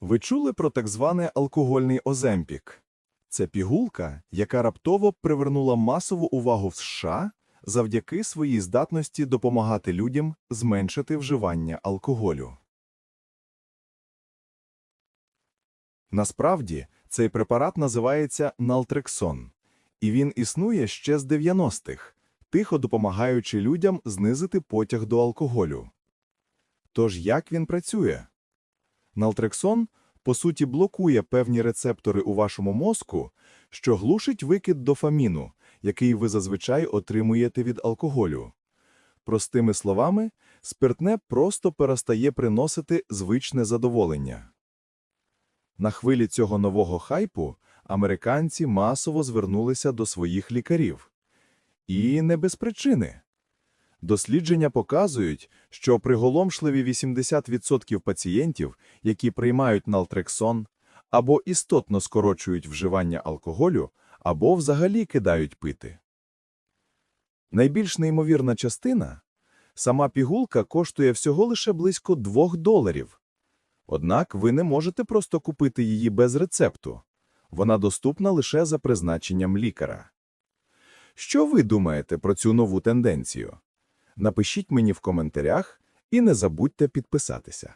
Ви чули про так званий алкогольний оземпік? Це пігулка, яка раптово привернула масову увагу в США завдяки своїй здатності допомагати людям зменшити вживання алкоголю. Насправді, цей препарат називається налтрексон, і він існує ще з 90-х, тихо допомагаючи людям знизити потяг до алкоголю. Тож як він працює? Налтрексон, по суті, блокує певні рецептори у вашому мозку, що глушить викид дофаміну, який ви зазвичай отримуєте від алкоголю. Простими словами, спиртне просто перестає приносити звичне задоволення. На хвилі цього нового хайпу американці масово звернулися до своїх лікарів. І не без причини. Дослідження показують, що приголомшливі 80% пацієнтів, які приймають налтрексон, або істотно скорочують вживання алкоголю, або взагалі кидають пити. Найбільш неймовірна частина – сама пігулка коштує всього лише близько 2 доларів. Однак ви не можете просто купити її без рецепту. Вона доступна лише за призначенням лікаря. Що ви думаєте про цю нову тенденцію? Напишіть мені в коментарях і не забудьте підписатися.